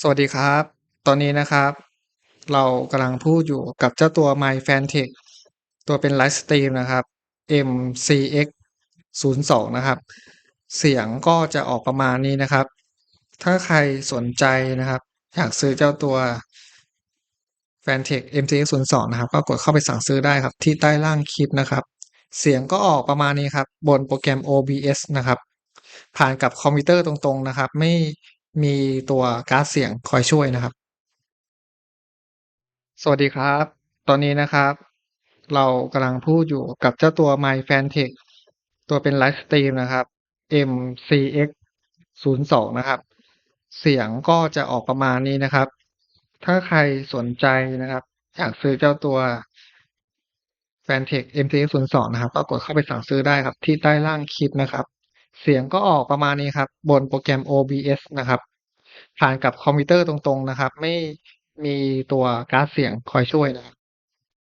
สวัสดีครับ ตอนนี้นะครับ เรากำลังพูดอยู่กับเจ้าตัว MyFanTech ตัวเป็นไลฟ์สตรีมนะครับ MCX02 นะครับ เสียงก็จะออกประมาณนี้นะครับ ถ้าใครสนใจนะครับ อยากซื้อเจ้าตัว FanTech MCX02 นะครับ ก็กดเข้าไปสั่งซื้อได้ครับ ที่ใต้ล่างคลิปนะครับ เสียงก็ออกประมาณนี้ครับ บนโปรแกรม OBS นะครับ ผ่านกับคอมพิวเตอร์ตรงๆนะครับ ไม่ มีตัวการ์ดเสียงคอยช่วยนะครับ สวัสดีครับ ตอนนี้นะครับ เรากำลังพูดอยู่กับเจ้าตัว MyFanTech ตัวเป็นไลฟ์สตรีมนะครับ MCX02 นะครับ เสียงก็จะออกประมาณนี้นะครับ ถ้าใครสนใจนะครับ อยากซื้อเจ้าตัว FanTech MCX02 นะครับ ก็กดเข้าไปสั่งซื้อได้ครับ ที่ใต้ล่างคลิปนะครับ เสียงก็ออกประมาณนี้ครับ บนโปรแกรม OBS นะครับ ผ่านกับคอมพิวเตอร์ตรงๆนะครับ ไม่มีตัวการ์ดเสียงคอยช่วยนะครับ